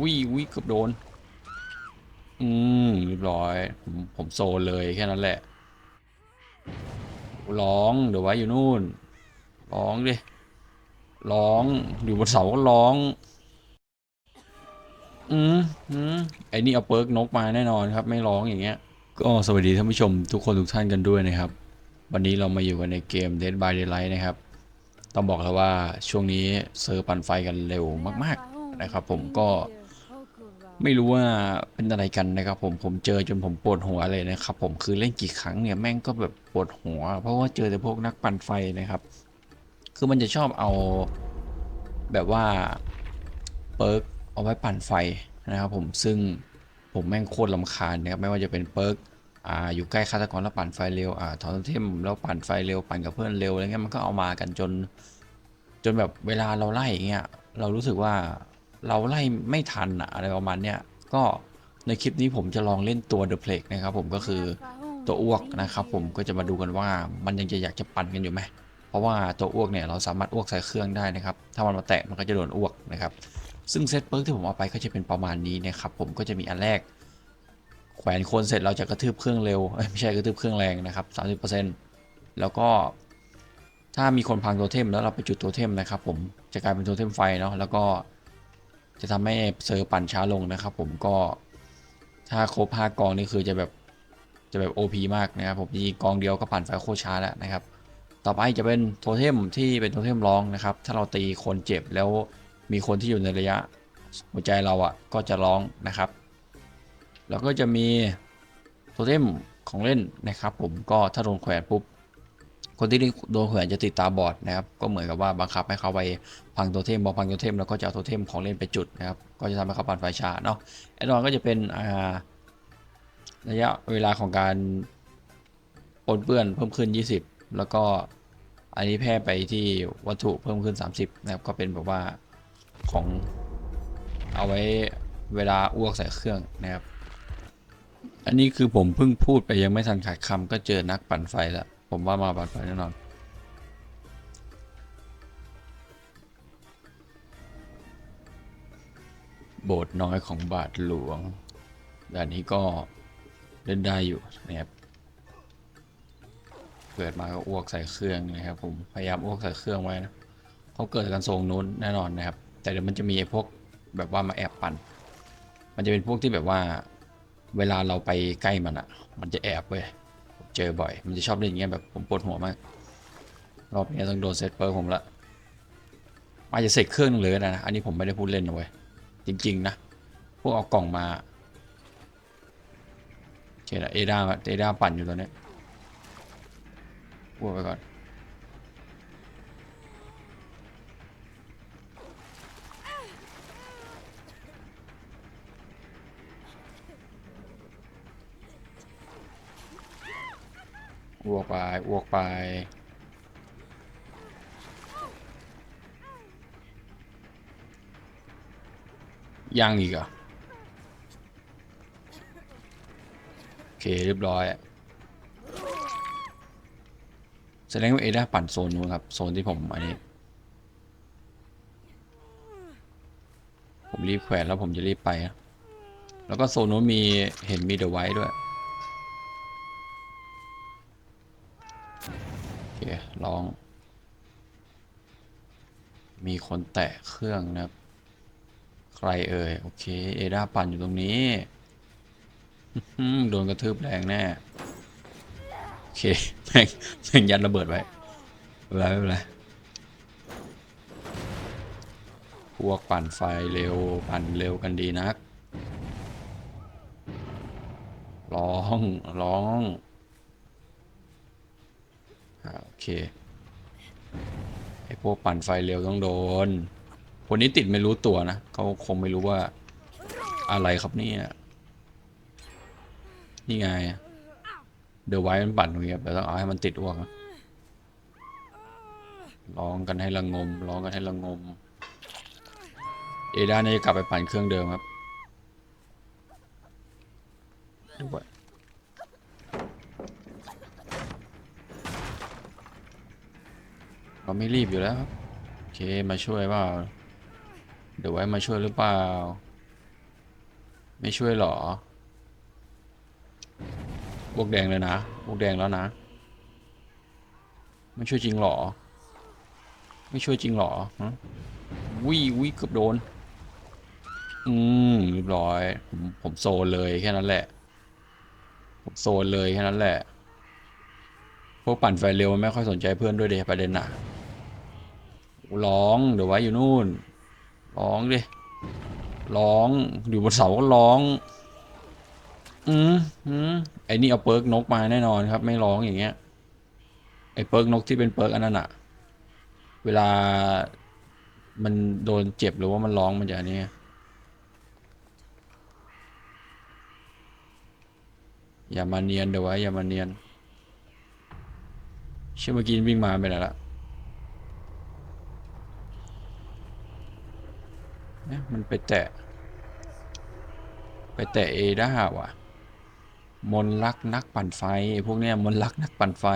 วิวิเกือบโดน อืมเรียบร้อย ผมผมโซเลยแค่นั้นแหละ ร้องเดี๋ยวไว้อยู่นู่น ร้องดิ ร้อง อยู่บนเสาก็ร้อง อืมอืมไอ้นี่เอาเปิร์กนกมาแน่นอนครับ ไม่ร้องอย่างเงี้ย ก็สวัสดีท่านผู้ชมทุกคนทุกท่านกันด้วยนะครับ วันนี้เรามาอยู่กันในเกม Dead by Daylight นะครับต้องบอกแล้วว่าช่วงนี้เซิร์ปันไฟกันเร็วมาก ๆ นะครับผมก็ ไม่รู้ว่าเป็นอะไรกันนะครับผมผมเจอจนผมปวดหัวเลยนะครับผมคือเล่นกี่ครั้งเนี่ยแม่งก็แบบปวดหัว เพราะว่าเจอแต่พวกนักปั่นไฟนะครับ คือมันจะชอบเอาแบบว่าเปิร์กเอาไว้ปั่นไฟนะครับผมซึ่งผมแม่งโคตรลำคาญนะครับไม่ว่าจะเป็นเปิร์กอ่าอยู่ใกล้ฆาตกรแล้วปั่นไฟเร็วอ่าถอนเทมแล้วปั่นไฟเร็วปั่นกับเพื่อนเร็วอะไรเงี้ยมันก็เอามากันจน จนแบบเวลาเราไล่อย่างเงี้ยเรารู้สึกว่า เราไล่ไม่ทันอะอะไรประมาณเนี้ยก็ในคลิปนี้ผมจะลองเล่นตัว The Plague นะครับผมก็คือตัวอ้วกนะครับผมก็จะมาดูกันว่ามันยังจะอยากจะปั่นกันอยู่ไหมเพราะว่าตัวอ้วกเนี่ยเราสามารถอ้วกใส่เครื่องได้นะครับถ้ามันมาแตะมันก็จะโดนอ้วกนะครับซึ่งเซตเปิร์กที่ผมเอาไปก็จะเป็นประมาณนี้นะครับผมก็จะมีอันแรก แขวนคนเสร็จเราจะกระทืบเครื่องเร็วไม่ใช่กระทืบเครื่องแรงนะครับ30%แล้วก็ถ้ามีคนพังโทเทมแล้วเราไปจุดโทเทมนะครับผมจะกลายเป็นโทเทมไฟเนาะแล้วก็ จะทำให้เซอร์ปั่นช้าลงนะครับ ผมก็ถ้าครบ5กองนี่คือจะแบบจะแบบ OP มากนะครับผมมีกองเดียวก็ปั่นไฟโคตรช้าแล้วนะครับ ต่อไปจะเป็นโทเทมที่เป็นโทเทมร้องนะครับ ถ้าเราตีคนเจ็บแล้วมีคนที่อยู่ในระยะหัวใจเราอะก็จะร้องนะครับ แล้วก็จะมีโทเทมของเล่นนะครับ ผมก็ถ้าโดนแขวนปุ๊บ คนที่โดนแขวนจะติดตาบอดนะครับ ก็เหมือนกับว่าบังคับให้เขาไปพังโทเทมพอพังโทเทมแล้วก็จะเอาโทเทมของเล่นไปจุดนะครับ ก็จะทำให้เขาปั่นไฟชาเนาะแอดออนก็จะเป็นระยะเวลาของการปนเปื้อนเพิ่มขึ้น 20 แล้วก็อันนี้แพร่ไปที่วัตถุเพิ่มขึ้น 30 นะครับ ก็เป็นแบบว่าของเอาไว้เวลาอ้วกใส่เครื่องนะครับ อันนี้คือผมเพิ่งพูดไปยังไม่ทันขาดคำก็เจอนักปั่นไฟแล้ว ผมว่ามาปั่นไฟแน่นอนโบสถ์น้อยของบาทหลวงด่านนี้ก็เล่นได้อยู่นะครับเกิดมาก็อ้วกใส่เครื่องนะครับ ผมพยายามอ้วกใส่เครื่องไว้นะเขาเกิดกันทรงนู้นแน่นอนนะครับ แต่เดี๋ยวมันจะมีไอ้พวกแบบว่ามาแอบปั่น มันจะเป็นพวกที่แบบว่า เวลาเราไปใกล้มันอะมันจะแอบเว้ย เจอบ่อย มันจะชอบเล่นอย่างเงี้ยแบบผมปวดหัวมาก รอบนี้ต้องโดนเซตเปิร์ผมละอาจจะเสกเครื่องนึงเลยนะ อันนี้ผมไม่ได้พูดเล่นนะเว้ย จริง ๆ นะ พวกเอากล่องมาเจอละเอด้าเอด้าปั่นอยู่ตอนนี้พูดไปก่อน อ้วกไปอ้วกไปยังอีกเหรอโอเคเรียบร้อยแสดงว่าเอด้าปั่นโซนนู้นครับ โซนที่ผมอันนี้ ผมรีบแขวนแล้วผมจะรีบไปแล้วก็โซนนู้นมีเห็นมีเดอะไว้ด้วย โอเคลอง มีคนแตะเครื่องนะครับ ใครเอ่ย โอเค เอดาปั่นอยู่ตรงนี้ โดนกระทืบแรงแน่ โอเค แม่งแม่งยัดระเบิดไว้ไม่เป็นไรไม่เป็นไรพวกปั่นไฟเร็ว ปั่นเร็วกันดีนัก ร้อง ร้อง อ่าโอเคไอพวกปั่นไฟเร็วต้องโดนคนนี้ติดไม่รู้ตัวนะเขาคงไม่รู้ว่าอะไรครับเนี่ย นี่ไง เดี๋ยวไว้มันปั่นตรงนี้ครับเดี๋ยวต้องเอาให้มันติดอ้วกร้องกันให้ระงมร้องกันให้ระงม เอด้าเนี่ยจะกลับไปปั่นเครื่องเดิมครับดูไว เราไม่รีบอยู่แล้วครับโอเคมาช่วยเปล่าเดี๋ยวไว้มาช่วยหรือเปล่า ไม่ช่วยหรอบวกแดงเลยนะบวกแดงแล้วนะ ไม่ช่วยจริงหรอ ไม่ช่วยจริงหรอฮะวิวิเกือบโดน อืมเรียบร้อยผมผมโซนเลยแค่นั้นแหละ ผมโซนเลยแค่นั้นแหละ พวกปั่นไฟเร็วมันไม่ค่อยสนใจเพื่อนด้วยเดประเด็นน่ะ ร้องเดี๋ยวไว้อยู่นู่น ร้องดิร้องอยู่บนเสาก็ร้อง อืมอืมไอ้นี่เอาเปิร์กนกมาแน่นอนครับ ไม่ร้องอย่างเงี้ย ไอ้เปิร์กนกที่เป็นเปิร์กอันนั้นอะเวลามันโดนเจ็บหรือว่ามันร้องมันจะอันนี้อย่ามาเนียนเดี๋ยวไว้อย่ามาเนียนเชื่อเมื่อกี้วิ่งมาไปไหนละ นี่ยมันไปแตะ ไปแตะเอด้าว่ะ มนลักนักปั่นไฟ พวกเนี้ยมนลักนักปั่นไฟ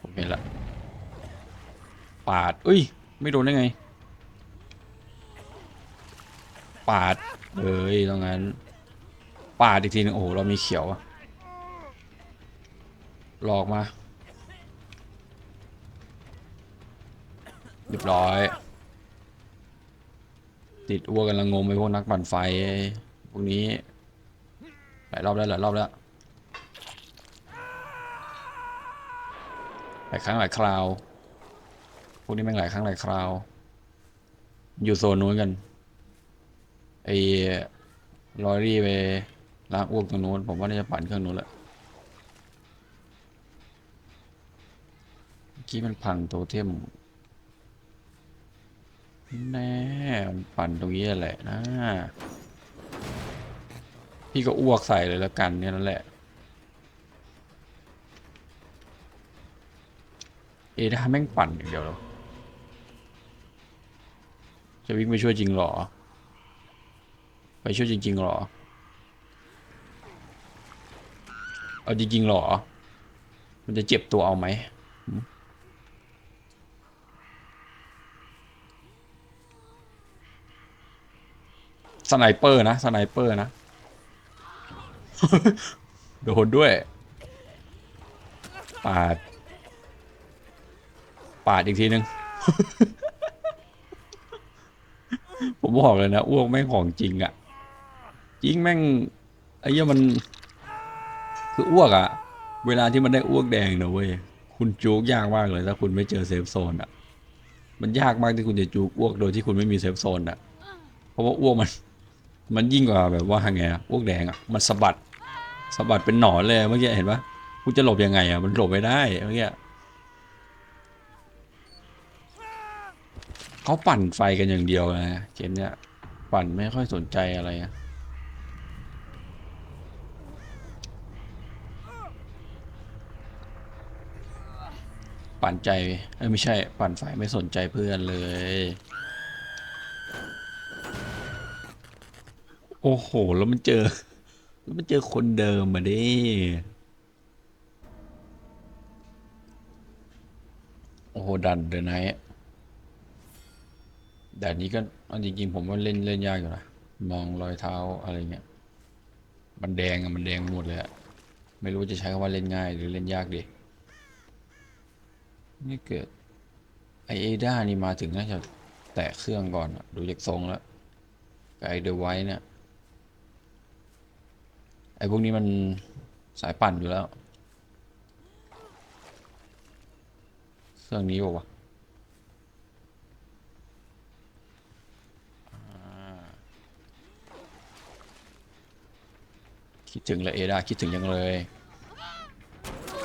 ผมเห็นละ ปาด อุ้ย ไม่โดนได้ไง ปาดเอ้ยตรงนั้น ปาดอีกทีนึงโอ้โห เรามีเขียวอะ หลอกมาเรียบร้อย ติดอ้วกกำลังงไปพวกนักปั่นไฟ พวกนี้หลายรอบแล้วหลายรอบแล้วหลายครั้งหลายคราว พวกนี้แม่งหลายครั้งหลายคราว อยู่โซนนู้นกันไอ้ลอรี่ไปล้างอ้วกตรงนู้นผมว่าน่าจะปั่นเครื่องนู้นแหละเมื่อ กี้มันพังโตเทมแน่มันปั่นตรงนี้แหละนะ พี่ก็อ้วกใส่เลยแล้วกันเนี่ยนั่นแหละ เอดาแม่งปั่นอย่างเดียวแล้วจะวิ่งไปช่วยจริงหรอ ไปช่วยจริงๆหรอ เอาจริงๆหรอ มันจะเจ็บตัวเอาไหมหืม สไนเปอร์นะสไนเปอร์นะ โดนด้วย ปาด ปาดอีกทีนึง ผมบอกเลยนะ อ้วกแม่งของจริงอะจริงแม่งไอ้เหี้ยมัน คืออ้วกอะเวลาที่มันได้อ้วกแดงนะเว้ย คุณจูกยากมากเลยถ้าคุณไม่เจอเซฟโซนอะมันยากมากที่คุณจะจูกอ้วกโดยที่คุณไม่มีเซฟโซนอะเพราะว่าอ้วกมัน มันยิ่งกว่าแบบว่าไงอะอ้วกแดงอะมันสะบัดสะบัดเป็นหนอนเลยเมื่อกี้เห็นปะคุณจะหลบยังไงอะมันหลบไม่ได้เมื่อกี้เขาปั่นไฟกันอย่างเดียวนะเกมเนี้ยปั่นไม่ค่อยสนใจอะไรอะปั่นใจเอ้ยไม่ใช่ ปั่นไฟไม่สนใจเพื่อนเลย โอ้โห แล้วมันเจอ แล้วมันเจอคนเดิมมาดิโอ้โห ดันเดินไนท์แต่นี้ก็จริงๆผมว่าเล่นเล่นยากอยู่นะ มองรอยเท้าอะไรเงี้ย มันแดงอะมันแดงหมดเลยอะไม่รู้จะใช้คำว่าเล่นง่ายหรือเล่นยากดีนี่เกิดไอเอด้านี่มาถึงน่าจะแตะเครื่องก่อนดูจากทรงแล้วกับไอเดอไว้เนี่ย ไอพวกนี้มันสายปั่นอยู่แล้วเครื่องนี้บอกว่าวะคิดถึงเลยเอดาคิดถึงยังเลย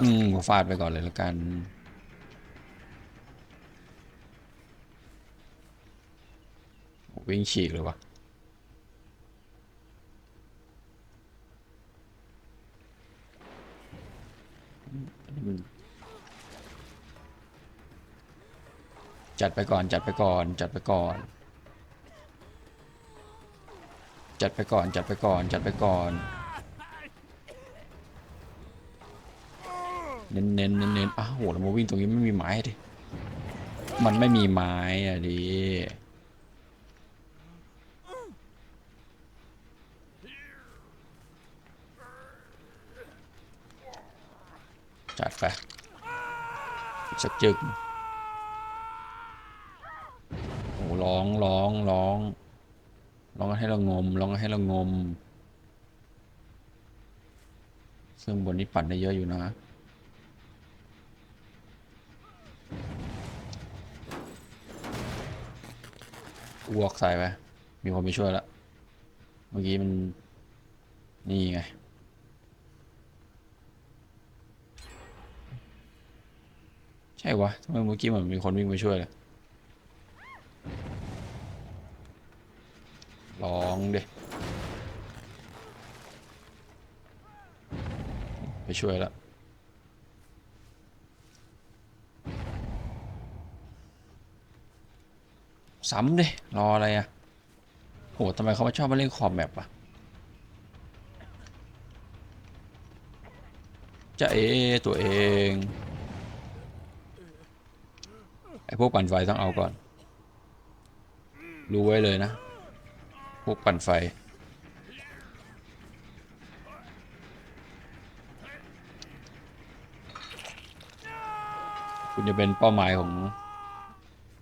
อืมฟาดไปก่อนเลยแล้วกันวิ่งฉีกเลยวะอันนี้มัน จัดไปก่อน จัดไปก่อน จัดไปก่อน จัดไปก่อน จัดไปก่อน จัดไปก่อน เน้นเน้นเน้นเน้นอ้าวโหเรามาวิ่งตรงนี้ไม่มีไม้ดิ มันไม่มีไม้อะดิไปอีก สักจึกโอ้ร้องร้องร้องร้องให้เรางมร้องให้เรางม ซึ่งบนนี้ปั่นได้เยอะอยู่นะอ้วกใส่ไป มีคนไปช่วยแล้ว เมื่อกี้มัน นี่ไง ช่วะทำไมเมื่อกี้เหมือนมีคนวิ่งไปช่วยเลยลองดิไปช่วยแล้วซ้ำดิ รออะไรอะโหทำไมเขามาชอบมาเล่นคอมแมปอะจะเอตัวเอง พวกปั่นไฟต้องเอาก่อน รู้ไว้เลยนะ พวกปั่นไฟ คุณจะเป็นเป้าหมายของ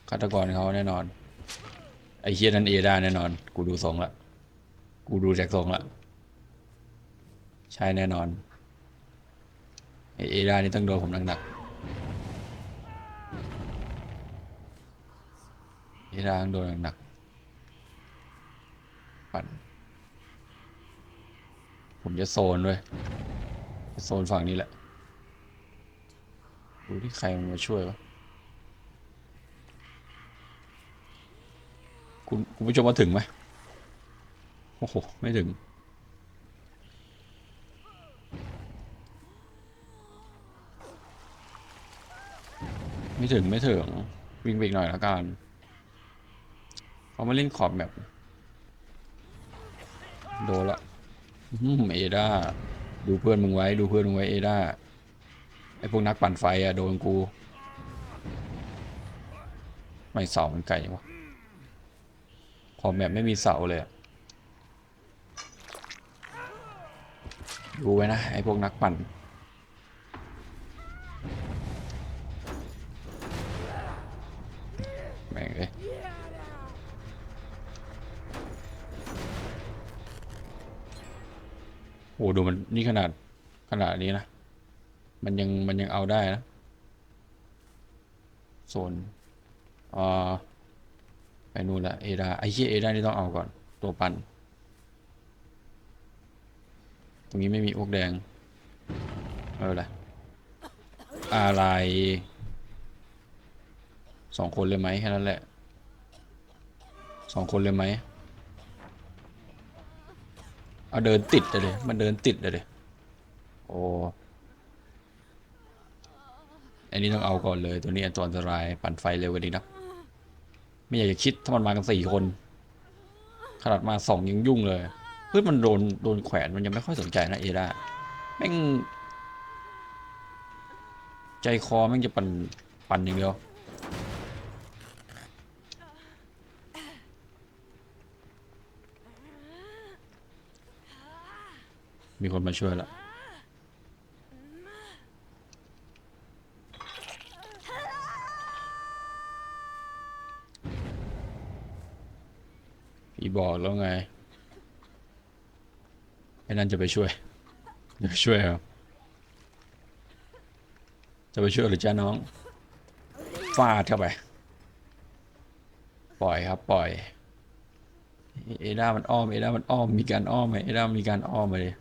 ฆาตกรเขาแน่นอน ไอเฮียนั่นเอได้แน่นอน กูดูทรงละ กูดูจากทรงละ ใช่แน่นอนไอเอได้นี่ต้องโดนผมหนักๆ เอได้ต้องโดนหนักปั่นผมจะโซนด้วยโซนฝั่งนี้แหละดูที่ใครมันมาช่วยวะคุณคุณผู้ชมมาถึงไหมโอ้โห ไม่ถึง ไม่ถึง ไม่ถึง วิ่งไปอีกหน่อยละกัน เขามาเล่นขอบแบบ โดนละอื้อเอด้าดูเพื่อนมึงไว้ ดูเพื่อนมึงไว้เอด้าไอพวกนักปั่นไฟอะโดนกู ไม่เสามันไกลวะขอบแบบไม่มีเสาเลยดูไว้นะไอพวกนักปั่น แม่งเลยโอ้ดูมันนี่ขนาดขนาดนี้นะ มันยังมันยังเอาได้นะโซนอ่าไปนู่นละเอดาไอ้เหี้ยเอดานี่ต้องเอาก่อน ตัวปั่นตรงนี้ไม่มีอวกแดง เออละอะไรสองคนเลยไหมแค่นั้นแหละสองคนเลยไหม เอาเดินติดเลย มันเดินติดเลย โอ้ อันนี้ต้องเอาก่อนเลย ตัวนี้อันตรายปั่นไฟเร็วกว่านี้นะ ไม่อยากจะคิดถ้ามันมากันสี่คน ขนาดมาสองยังยุ่งเลยเพื่อนมันโดนโดนแขวนมันยังไม่ค่อยสนใจนะเอดาแม่ง ใจคอแม่งจะปั่นปั่นอย่างเดียว มีคนมาช่วยแล้วพี่บอกแล้วไงไอ้นั่นจะไปช่วยจะไปช่วยครับจะไปช่วยหรือจ้าน้องฟาดเข้าไป ปล่อยครับปล่อย เอด้ามันอ้อม เอด้ามันอ้อม มีการอ้อมไหมเอด้ามีการอ้อมมาเลย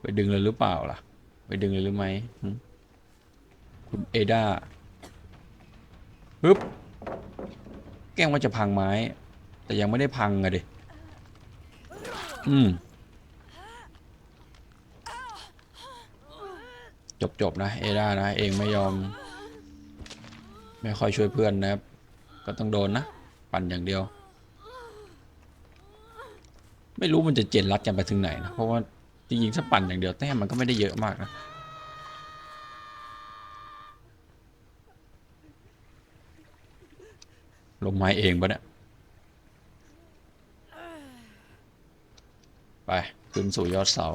ไปดึงเลยหรือเปล่าล่ะ ไปดึงเลยหรือไม่หึคุณเอดาปึ๊บ แกล้งว่าจะพังไม้ แต่ยังไม่ได้พังอะดิอืม จบจบนะ เอดานะ เองไม่ยอม ไม่ค่อยช่วยเพื่อนนะครับ ก็ต้องโดนนะ ปั่นอย่างเดียว ไม่รู้มันจะเจนรัดกันไปถึงไหนนะ เพราะว่า จริงๆถ้าปั่นอย่างเดียวแต้มมันก็ไม่ได้เยอะมากนะลงไม้เองปะเนี่ย ไปขึ้นสู่ยอดเสา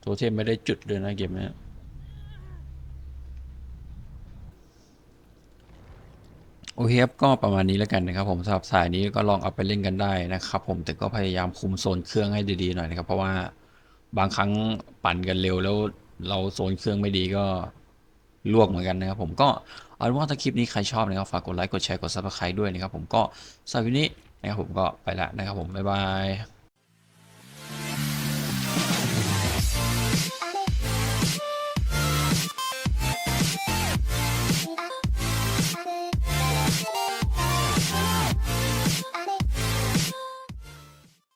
โทเทมไม่ได้จุดเลยนะเกมนี้ โอเคครับก็ประมาณนี้แล้วกันนะครับผมสำหรับสายนี้ก็ลองเอาไปเล่นกันได้นะครับผมแต่ก็พยายามคุมโซนเครื่องให้ดีๆหน่อยนะครับ เพราะว่าบางครั้งปั่นกันเร็วแล้วเราโซนเครื่องไม่ดีก็ลวกเหมือนกันนะครับผมก็เอาเป็นว่าถ้าคลิปนี้ใครชอบนะครับฝากกดไลค์กดแชร์กดซับสไครต์ด้วยนะครับผมก็สำหรับวันนี้นะครับผมก็ไปละนะครับผมบ๊ายบาย